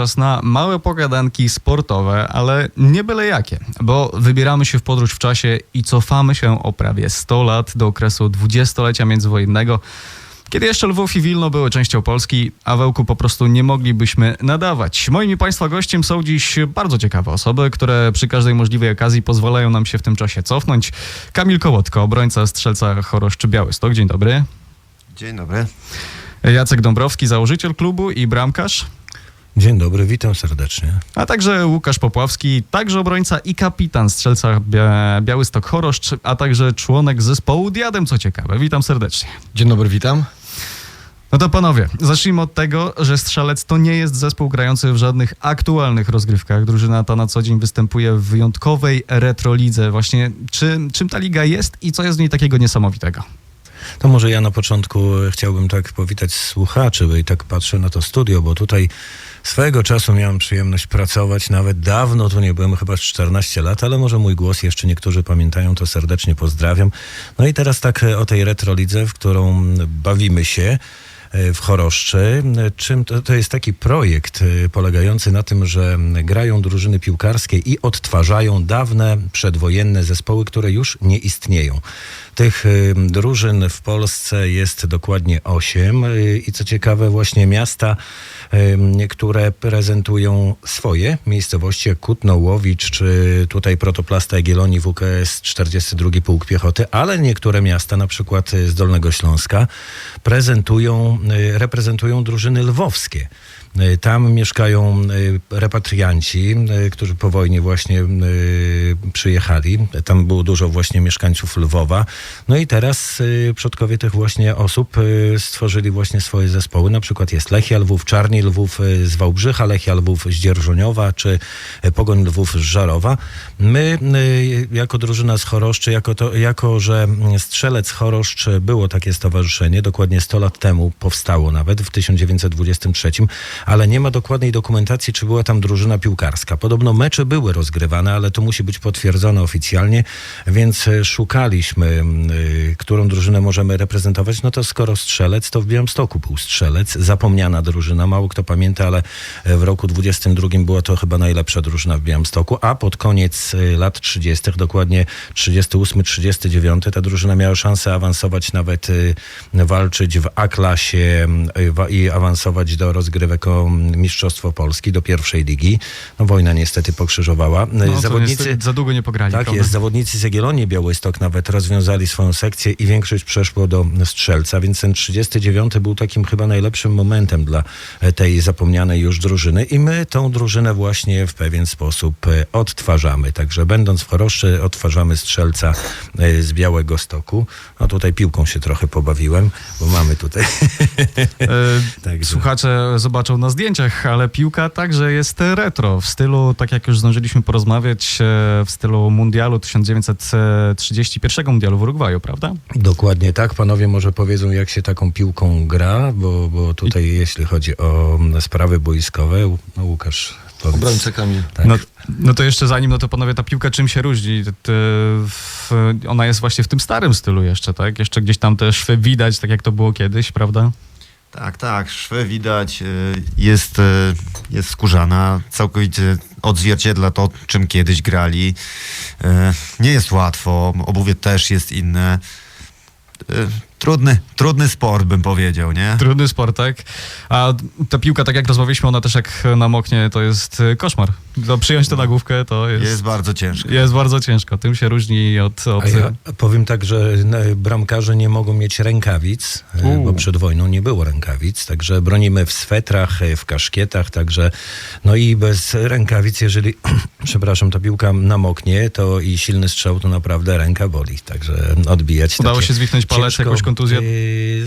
czas na małe pogadanki sportowe, ale nie byle jakie, bo wybieramy się w podróż w czasie i cofamy się o prawie 100 lat do okresu dwudziestolecia międzywojennego, kiedy jeszcze Lwów i Wilno były częścią Polski, a wełku po prostu nie moglibyśmy nadawać. Moim i Państwa gościem są dziś bardzo ciekawe osoby, które przy każdej możliwej okazji pozwalają nam się w tym czasie cofnąć. Kamil Kołotko, obrońca strzelca Choroszczy Białystok. Dzień dobry. Dzień dobry. Jacek Dąbrowski, założyciel klubu i bramkarz. Dzień dobry, witam serdecznie. A także Łukasz Popławski, także obrońca i kapitan strzelca Bia- Białystok Choroszcz, a także członek zespołu Diadem, co ciekawe. Witam serdecznie. Dzień dobry, witam. No to panowie, zacznijmy od tego, że Strzelec to nie jest zespół grający w żadnych aktualnych rozgrywkach. Drużyna ta na co dzień występuje w wyjątkowej retrolidze. Właśnie czym, czym ta liga jest i co jest w niej takiego niesamowitego? To może ja na początku chciałbym tak powitać słuchaczy, bo i tak patrzę na to studio, bo tutaj swojego czasu miałem przyjemność pracować, nawet dawno tu nie byłem, chyba z 14 lat, ale może mój głos jeszcze niektórzy pamiętają, to serdecznie pozdrawiam. No i teraz tak o tej retrolidze, w którą bawimy się e, w Choroszczy. Czym to, to jest taki projekt e, polegający na tym, że grają drużyny piłkarskie i odtwarzają dawne przedwojenne zespoły, które już nie istnieją. Tych y, drużyn w Polsce jest dokładnie osiem y, i co ciekawe właśnie miasta, y, które prezentują swoje miejscowości, jak Kutno, Łowicz, czy tutaj Protoplasta Jagiellonii WKS 42 Pułk Piechoty, ale niektóre miasta, na przykład z Dolnego Śląska, prezentują, reprezentują drużyny lwowskie. Y, Tam mieszkają y, repatrianci, y, którzy po wojnie właśnie przyjechali. Tam było dużo właśnie mieszkańców Lwowa. No i teraz przodkowie tych właśnie osób stworzyli właśnie swoje zespoły. Na przykład jest Lechia Lwów, Czarni Lwów z Wałbrzycha, Lechia Lwów z Dzierżoniowa, czy Pogoń Lwów z Żarowa. My jako drużyna z Choroszczy, jako, to, jako że Strzelec Choroszcz było takie stowarzyszenie, dokładnie 100 lat temu powstało nawet w 1923, ale nie ma dokładnej dokumentacji, czy była tam drużyna piłkarska. Podobno mecze były rozgrywane, ale to musi być potwierdzone oficjalnie, więc e, szukaliśmy, y, którą drużynę możemy reprezentować. No to skoro Strzelec, to w Białymstoku był Strzelec, zapomniana drużyna, mało kto pamięta, ale e, w roku 22 była to chyba najlepsza drużyna w Białymstoku, a pod koniec lat 30., dokładnie 38-39, ta drużyna miała szansę awansować, nawet walczyć w A-klasie i awansować do rozgrywek o Mistrzostwo Polski, do pierwszej ligi. No wojna niestety pokrzyżowała. No, Zawodnicy... za długo nie pograli. Tak prawda? jest, zawodnicy z Jagiellonii Białystok nawet rozwiązali swoją sekcję i większość przeszło do strzelca, więc ten 39 był takim chyba najlepszym momentem dla e, tej zapomnianej już drużyny i my tą drużynę właśnie w pewien sposób e, odtwarzamy. Także będąc w Choroszczy odtwarzamy strzelca e, z Białego Stoku. No tutaj piłką się trochę pobawiłem, bo mamy tutaj... Słuchacze zobaczą na zdjęciach, ale piłka także jest retro, w stylu, tak jak już zdążyliśmy porozmawiać, e, w stylu mundialu 1931 mundialu w Urugwaju, prawda? Dokładnie tak. Panowie może powiedzą, jak się taką piłką gra, bo, bo tutaj jeśli chodzi o mm, sprawy boiskowe, no Łukasz powiedz. Obrońca Kamil. Tak. No, no to jeszcze zanim, no to panowie, ta piłka czym się różni? Ona jest właśnie w tym starym stylu jeszcze, tak? Jeszcze gdzieś tam te szwy widać, tak jak to było kiedyś, prawda? Tak, tak, szwy widać, y, jest, y, jest skórzana, całkowicie odzwierciedla to, czym kiedyś grali. Y, Nie jest łatwo, obuwie też jest inne. Trudny, trudny sport, bym powiedział, nie? Trudny sport, tak? A ta piłka, tak jak rozmawialiśmy, ona też jak namoknie, to jest e, koszmar. To przyjąć tę nagłówkę to jest, Jest jest, bardzo ciężko. bardzo ciężko. Tym się różni od... od A ja powiem tak, że n- bramkarze nie mogą mieć rękawic, e, Uuu. bo przed wojną nie było rękawic, także bronimy w swetrach, e, w kaszkietach, także no i bez rękawic, jeżeli, przepraszam, ta piłka namoknie, to i silny strzał, to naprawdę ręka boli, także odbijać Udało takie się zwichnąć palec, ciężko, jakąś kontuzję? e,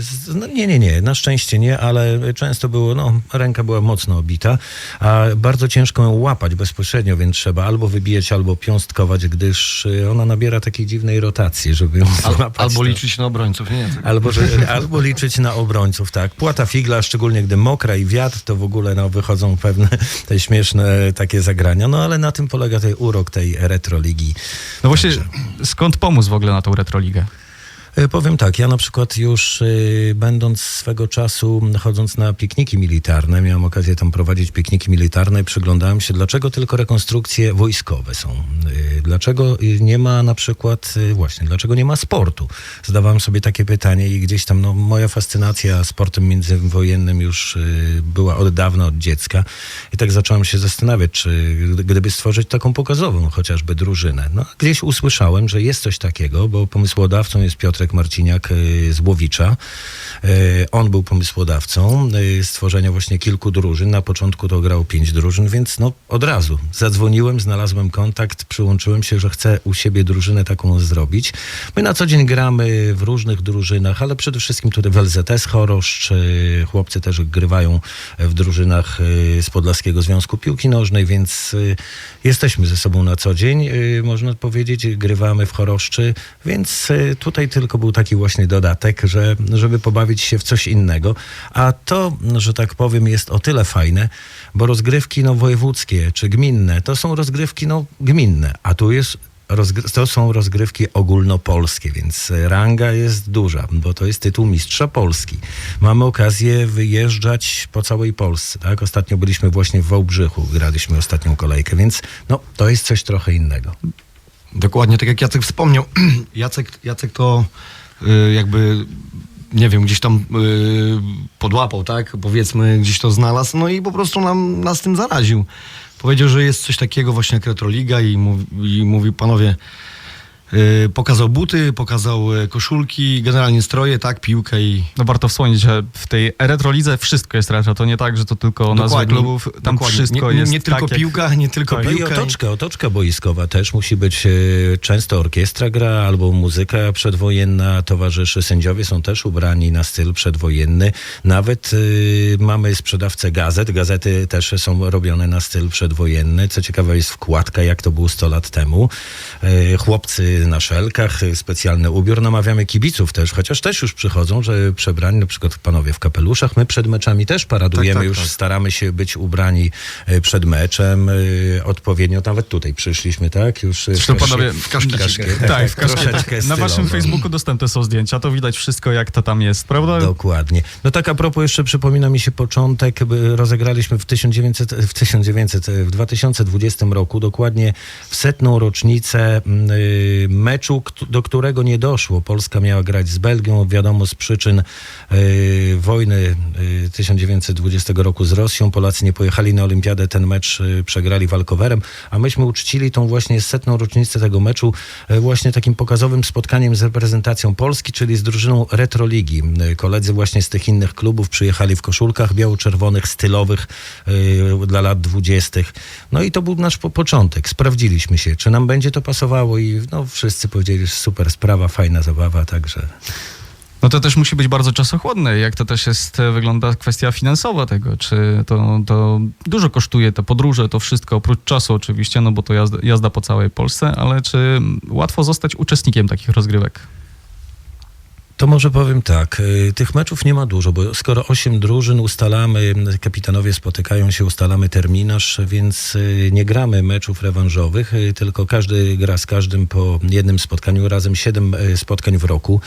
z- No, nie, nie, nie, na szczęście nie, ale często było, no, ręka była mocno obita, a bardzo ciężko ją łapać bezpośrednio, więc trzeba albo wybijać, albo piąstkować, gdyż e, ona nabiera takiej dziwnej rotacji, żeby ją Al, złapać. albo to- liczyć na obrońców, nie? Tak. Albo, że, albo liczyć na obrońców, tak. Płata figla, szczególnie gdy mokra i wiatr, to w ogóle no, wychodzą pewne te śmieszne takie zagrania. No ale na tym polega ten urok tej retroligi. No właśnie, Także- skąd pomysł w ogóle na tą retroligę? E, Powiem tak, ja na przykład już y, będąc swego czasu, chodząc na pikniki militarne, miałem okazję tam prowadzić pikniki militarne przyglądałem się, dlaczego tylko rekonstrukcje wojskowe są. Y, Dlaczego nie ma na przykład, właśnie, dlaczego nie ma sportu? Zadawałem sobie takie pytanie i gdzieś tam, no, moja fascynacja sportem międzywojennym już była od dawna, od dziecka i tak zacząłem się zastanawiać, czy gdy- gdyby stworzyć taką pokazową chociażby drużynę. No, gdzieś usłyszałem, że jest coś takiego, bo pomysłodawcą jest Marciniak y, z. Y, On był pomysłodawcą y, stworzenia właśnie kilku drużyn. Na początku to grał pięć drużyn, więc no od razu zadzwoniłem, znalazłem kontakt, przyłączyłem się, że chcę u siebie drużynę taką zrobić. My na co dzień gramy w różnych drużynach, ale przede wszystkim tutaj w LZS Choroszcz. y, Chłopcy też grywają w drużynach y, z Podlaskiego Związku Piłki Nożnej, więc y, jesteśmy ze sobą na co dzień, y, można powiedzieć, grywamy w Choroszczy, więc y, tutaj tylko był taki właśnie dodatek, że, żeby pobawić się w coś innego. A to, że tak powiem, jest o tyle fajne, bo rozgrywki no, wojewódzkie czy gminne to są rozgrywki no, gminne, a tu jest to są rozgrywki ogólnopolskie, więc ranga jest duża, bo to jest tytuł mistrza Polski. Mamy okazję wyjeżdżać po całej Polsce. Tak? Ostatnio byliśmy właśnie w Wałbrzychu, graliśmy ostatnią kolejkę, więc no, to jest coś trochę innego. Dokładnie, tak jak Jacek wspomniał. Jacek, Jacek to y, jakby, nie wiem, gdzieś tam y, podłapał, tak? Powiedzmy, gdzieś to znalazł, no i po prostu nam, nas tym zaraził. Powiedział, że jest coś takiego właśnie jak Retroliga i, mówi, i mówi, panowie, pokazał buty, pokazał y, koszulki, generalnie stroje, tak, piłkę i No warto wspomnieć, że w tej retrolidze wszystko jest retro. To nie tak, że to tylko nazwy Dokładnie, klubów. Tam dokładnie. wszystko nie, jest nie tylko tak, jak- piłka, nie tylko No i piłka. otoczka, otoczka boiskowa też musi być e, często orkiestra gra albo muzyka przedwojenna towarzyszy. Sędziowie są też ubrani na styl przedwojenny. Nawet y, mamy sprzedawcę gazet. Gazety też są robione na styl przedwojenny. Co ciekawe jest wkładka, jak to było 100 lat temu. E, chłopcy na szelkach, e, specjalny ubiór. Namawiamy kibiców też, chociaż też już przychodzą, że przebrani, na przykład panowie w kapeluszach. My przed meczami też paradujemy, Tak, tak, już tak. staramy się być ubrani e, przed meczem odpowiednio. Nawet tutaj przyszliśmy, tak? Już Zresztą w panowie, w kaszkiecie. tak, w troszeczkę kaszkiecie. Na waszym. Facebooku dostępne są zdjęcia, to widać wszystko, jak to tam jest, prawda? Dokładnie. No tak a propos jeszcze przypomina mi się początek, rozegraliśmy w 1900, w 1900, w 2020 roku, dokładnie w setną rocznicę mm, y, meczu, do którego nie doszło. Polska miała grać z Belgią, wiadomo z przyczyn y, wojny y, 1920 roku z Rosją. Polacy nie pojechali na olimpiadę, ten mecz y, przegrali walkowerem, a myśmy uczcili tą właśnie setną rocznicę tego meczu y, właśnie takim pokazowym spotkaniem z reprezentacją Polski, czyli z drużyną Retroligi. Y, Koledzy właśnie z tych innych klubów przyjechali w koszulkach biało-czerwonych, stylowych y, dla lat dwudziestych. No i to był nasz po początek. Sprawdziliśmy się, czy nam będzie to pasowało i no, wszyscy powiedzieli, super sprawa, fajna zabawa, także... No to też musi być bardzo czasochłodne. Jak to też jest, e, wygląda kwestia finansowa tego, czy to, to dużo kosztuje te podróże, to wszystko, oprócz czasu oczywiście, no bo to jazda, jazda po całej Polsce, ale czy łatwo zostać uczestnikiem takich rozgrywek? To może powiem tak, y, tych meczów nie ma dużo, bo skoro osiem drużyn ustalamy, kapitanowie spotykają się, ustalamy terminarz, więc y, nie gramy meczów rewanżowych, y, tylko każdy gra z każdym po jednym spotkaniu, razem siedem y, spotkań w roku.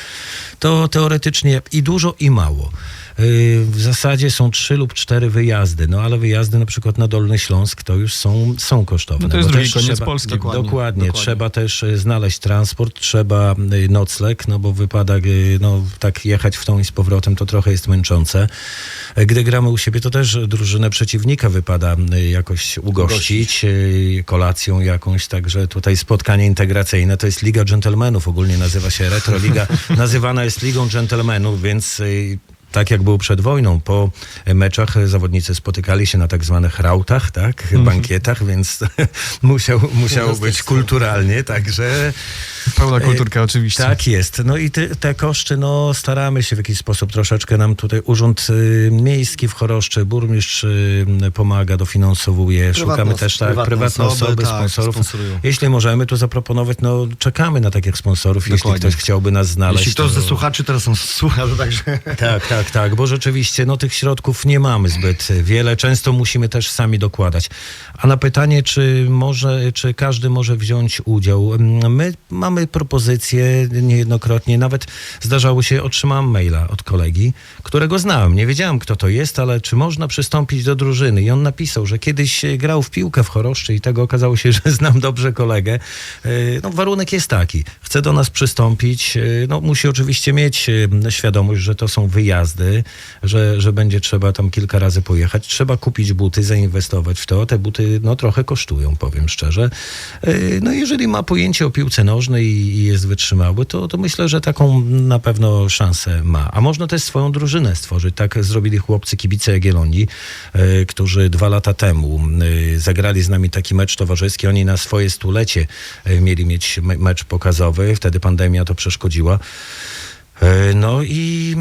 To teoretycznie i dużo, i mało. Y, W zasadzie są trzy lub cztery wyjazdy, no ale wyjazdy na przykład na Dolny Śląsk to już są, są kosztowne. No to jest drugi też koniec Polski. Dokładnie, Dokładnie, dokładnie. trzeba też y, znaleźć transport, trzeba y, nocleg, no bo wypada no, tak jechać w tą i z powrotem, to trochę jest męczące. Gdy gramy u siebie, to też drużynę przeciwnika wypada jakoś ugościć, kolacją jakąś, także tutaj spotkanie integracyjne, to jest Liga Dżentelmenów, ogólnie nazywa się Retro Liga, nazywana jest Ligą Dżentelmenów, więc tak jak było przed wojną, po meczach e, zawodnicy spotykali się na tak zwanych rautach, tak, bankietach, więc musiał, musiało być kulturalnie, także... Pełna kulturka oczywiście. Tak jest. No i ty, te koszty, no staramy się w jakiś sposób troszeczkę nam tutaj Urząd y, Miejski w Choroszczy, burmistrz y, pomaga, dofinansowuje. Prywatne Szukamy też tak, prywatne prywatne osoby, osoby, tak, sponsorów. sponsorują. Jeśli możemy tu zaproponować, no czekamy na takich sponsorów, jeśli Dokładnie. ktoś chciałby nas znaleźć. Jeśli ktoś to- ze słuchaczy teraz nas słucha, to także... tak, tak. Tak, tak, bo rzeczywiście no, tych środków nie mamy zbyt wiele. Często musimy też sami dokładać. A na pytanie, czy może, czy każdy może wziąć udział, my mamy propozycje niejednokrotnie, nawet zdarzało się, otrzymałem maila od kolegi, którego znałem. Nie wiedziałem, kto to jest, ale czy można przystąpić do drużyny. I on napisał, że kiedyś grał w piłkę w Choroszczy i tego okazało się, że znam dobrze kolegę. E, No, warunek jest taki. Chce do nas przystąpić. e, No, musi oczywiście mieć e, świadomość, że to są wyjazdy, że, że będzie trzeba tam kilka razy pojechać. Trzeba kupić buty, zainwestować w to. Te buty no, trochę kosztują, powiem szczerze. E, No, jeżeli ma pojęcie o piłce nożnej i jest wytrzymały, to, to myślę, że taką na pewno szansę ma. A można też swoją drużynę stworzyć. Tak zrobili chłopcy kibice Jagiellonii, e, którzy dwa lata temu e, zagrali z nami taki mecz towarzyski. Oni na swoje stulecie mieli mieć me- mecz pokazowy. Wtedy pandemia to przeszkodziła. No i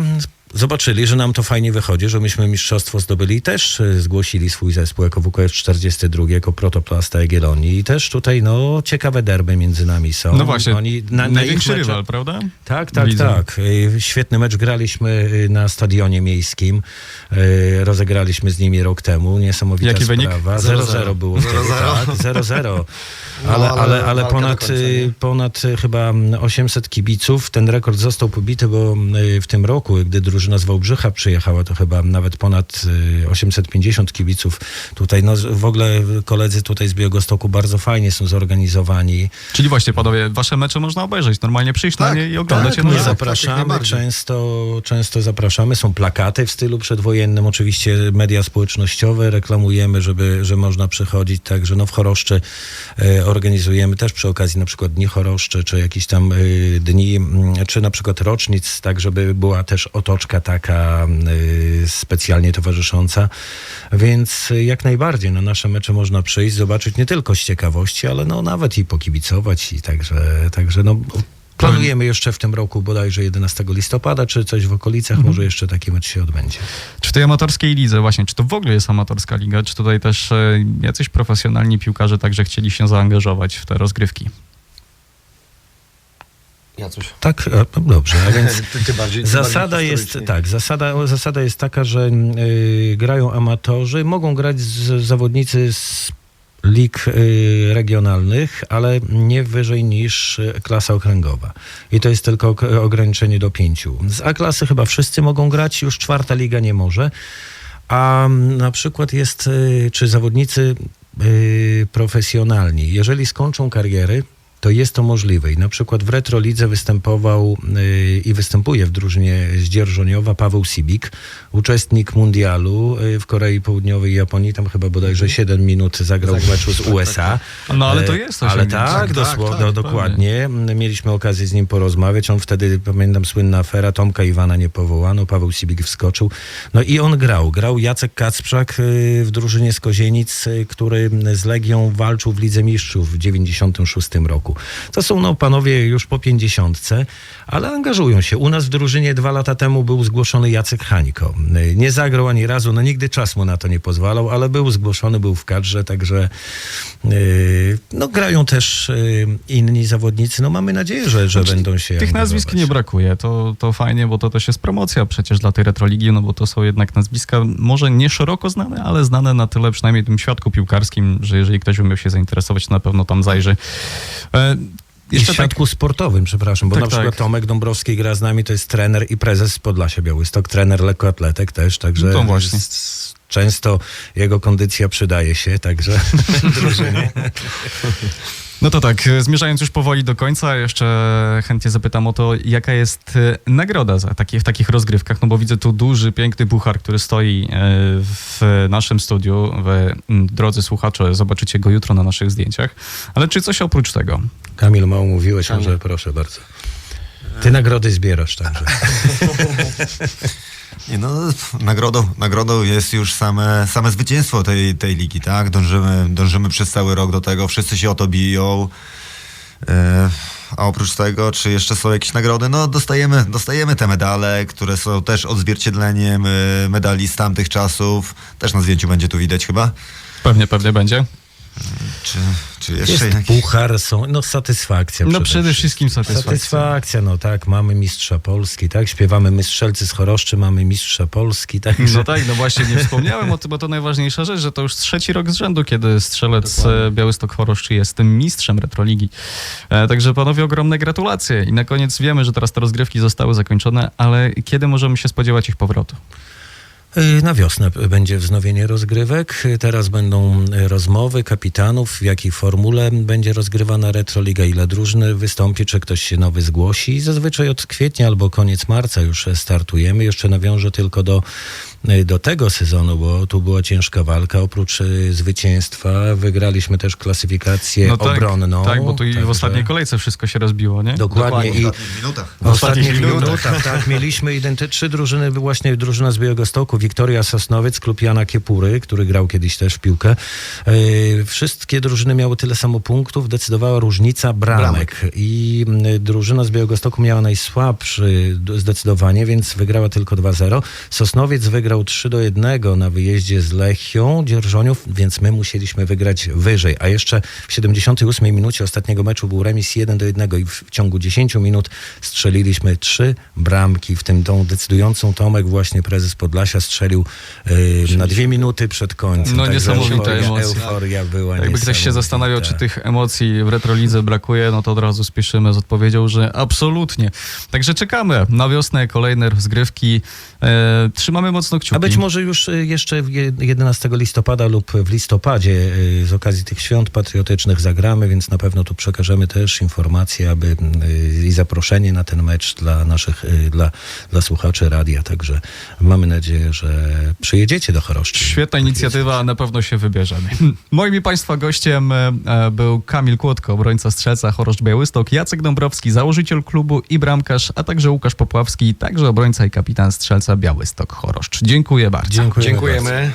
zobaczyli, że nam to fajnie wychodzi, że myśmy mistrzostwo zdobyli i też e, zgłosili swój zespół jako WKF 42, jako protoplasta Jagiellonii i też tutaj no ciekawe derby między nami są. No właśnie, Oni na, na największy meczach- rywal, prawda? tak, tak, Widzę. tak. Y, Świetny mecz graliśmy y, na stadionie miejskim. Rozegraliśmy z nimi rok temu. Niesamowita Jaki wynik? sprawa. 0-0 było wtedy. 0-0. Tak, 0-0. No, Ale, ale ale, ponad, ponad chyba 800 kibiców. Ten rekord został pobity, bo w tym roku, gdy drużyna z Wałbrzycha przyjechała, to chyba nawet ponad y, 850 kibiców tutaj. No, w ogóle koledzy tutaj z Biogostoku bardzo fajnie są zorganizowani. Czyli właśnie, panowie, wasze mecze można obejrzeć, normalnie przyjść na Tak, nie i oglądać Tak, na tak, jak zapraszamy, najbardziej. często, często zapraszamy. Są plakaty w stylu przedwojennym, oczywiście media społecznościowe reklamujemy, żeby, że można przychodzić. Także no w Choroszczy e, organizujemy też przy okazji na przykład Dni Choroszczy, czy jakieś tam e, dni, mm, czy na przykład rocznic, tak żeby była też otoczka taka e, specjalnie towarzysząca. Więc jak najbardziej na nasze mecze można przyjść, zobaczyć nie tylko z ciekawości, ale no nawet i pokibicować i także, także no Planujemy jeszcze w tym roku bodajże 11 listopada, czy coś w okolicach, może jeszcze taki mecz się odbędzie. Czy w tej amatorskiej lidze właśnie, czy to w ogóle jest amatorska liga, czy tutaj też e, jacyś profesjonalni piłkarze także chcieli się zaangażować w te rozgrywki? Ja coś. Tak, e, dobrze, a więc Ty, ty bardziej, ty zasada jest, tak, zasada, zasada jest taka, że y, grają amatorzy, mogą grać z, zawodnicy z lig y, regionalnych, ale nie wyżej niż klasa okręgowa. I to jest tylko ograniczenie do pięciu. Z A-klasy chyba wszyscy mogą grać, już czwarta liga nie może. A mm, na przykład jest, y, czy zawodnicy profesjonalni, jeżeli skończą kariery, to jest to możliwe. I na przykład w Retrolidze występował y, i występuje w drużynie Zdzierżoniowa Paweł Sibik, uczestnik mundialu y, w Korei Południowej i Japonii. Tam chyba bodajże 7 minut zagrał w meczu z USA. No ale to E, jest Ale osiągnięcie. tak, Tak, dosło- tak, do, tak, dokładnie. Mieliśmy okazję z nim porozmawiać. On wtedy, pamiętam, słynna afera Tomka Iwana nie powołano, Paweł Sibik wskoczył. No i on grał. Grał Jacek Kacprzak y, w drużynie z Kozienic, y, który z Legią walczył w Lidze Mistrzów w 96 roku. To są no panowie już po pięćdziesiątce, ale angażują się. U nas w drużynie dwa lata temu był zgłoszony Jacek Hańko. Nie zagrał ani razu, no nigdy czas mu na to nie pozwalał, ale był zgłoszony, był w kadrze, także y, no grają też y, inni zawodnicy. No mamy nadzieję, że, że będą się Tych nazwisk angażować. nie brakuje, to, to fajnie, bo to też jest promocja przecież dla tej retroligi, no bo to są jednak nazwiska może nie szeroko znane, ale znane na tyle przynajmniej tym świadku piłkarskim, że jeżeli ktoś umiał się zainteresować, to na pewno tam zajrzy. E, I w jeszcze tak, sportowym, przepraszam, bo Tak, na przykład tak. Tomek Dąbrowski gra z nami, to jest trener i prezes z Podlasia Białystok, trener lekkoatletek też, także No to właśnie. często jego kondycja przydaje się, także drużynie. No to tak, zmierzając już powoli do końca, jeszcze chętnie zapytam o to, jaka jest e, nagroda za takie, w takich rozgrywkach, no bo widzę tu duży, piękny puchar, który stoi e, w naszym studiu. Wy, drodzy słuchacze, zobaczycie go jutro na naszych zdjęciach. Ale czy coś oprócz tego? Kamil, mało mówiłeś, Kamil. może proszę bardzo. Ty nagrody zbierasz także. Nie, no, nagrodą, nagrodą jest już same, same zwycięstwo tej, tej ligi, tak? Dążymy, dążymy przez cały rok do tego, wszyscy się o to biją. E, a oprócz tego, czy jeszcze są jakieś nagrody? No, dostajemy, dostajemy te medale, które są też odzwierciedleniem e, medali z tamtych czasów. Też na zdjęciu będzie tu widać chyba. Pewnie, pewnie będzie. Czy, czy jeszcze Jest jakiś... puchar, są, no satysfakcja. No przede wszystkim satysfakcja. Satysfakcja, no tak, mamy mistrza Polski, tak, śpiewamy my strzelcy z Choroszczy, mamy mistrza Polski, tak. No tak, no właśnie nie wspomniałem o tym, bo to najważniejsza rzecz, że to już trzeci rok z rzędu, kiedy strzelec e, Białystok Choroszczy jest tym mistrzem Retroligi. E, także panowie ogromne gratulacje i na koniec wiemy, że teraz te rozgrywki zostały zakończone, ale kiedy możemy się spodziewać ich powrotu? Y, Na wiosnę będzie wznowienie rozgrywek. Teraz będą y, rozmowy kapitanów, w jakiej formule będzie rozgrywana Retroliga, ile drużyny wystąpi, czy ktoś się nowy zgłosi. Zazwyczaj od kwietnia albo koniec marca już startujemy. Jeszcze nawiążę tylko do, do tego sezonu, bo tu była ciężka walka. Oprócz y, zwycięstwa wygraliśmy też klasyfikację No tak, obronną. tak, bo tu i w ostatniej kolejce wszystko się rozbiło, nie? Dokładnie. W I ostatnich minutach. w ostatnich ostatnich minutach. minutach, tak. Mieliśmy identy- trzy drużyny, właśnie drużyna z Białegostoku, Wiktoria Sosnowiec, klub Jana Kiepury, który grał kiedyś też w piłkę. E, wszystkie drużyny miały tyle samo punktów, decydowała różnica bramek. I mm, drużyna z Białegostoku miała najsłabszy zdecydowanie, więc wygrała tylko 2-0. Sosnowiec wygrał 3 do 1 na wyjeździe z Lechią Dzierżoniów, więc my musieliśmy wygrać wyżej. A jeszcze w 78 minucie ostatniego meczu był remis 1 do 1 i w, ciągu 10 minut strzeliliśmy trzy bramki, w tym tą decydującą Tomek, właśnie prezes Podlasia strzelił y, na dwie minuty przed końcem. No, Także niesamowite euforia. Euforia była Jakby ktoś się niesamowita. zastanawiał, czy tych emocji w Retrolidze brakuje, no to od razu spieszymy z odpowiedzią, że absolutnie. Także czekamy na wiosnę, kolejne rozgrywki. E, trzymamy mocno kciuki. A być może już y, jeszcze w je- 11 listopada lub w listopadzie y, z okazji tych świąt patriotycznych zagramy, więc na pewno tu przekażemy też informacje aby, y, i zaproszenie na ten mecz dla naszych, dla, dla słuchaczy radia. Także mamy nadzieję, że przyjedziecie do Choroszczy. Świetna inicjatywa, na pewno się wybierzemy. Moim i Państwa gościem e, był Kamil Kłodko, obrońca strzelca Choroszcz Białystok, Jacek Dąbrowski, założyciel klubu i bramkarz, a także Łukasz Popławski, także obrońca i kapitan strzelca Białystok Choroszcz. Dziękuję bardzo. Dziękujemy. Dziękujemy.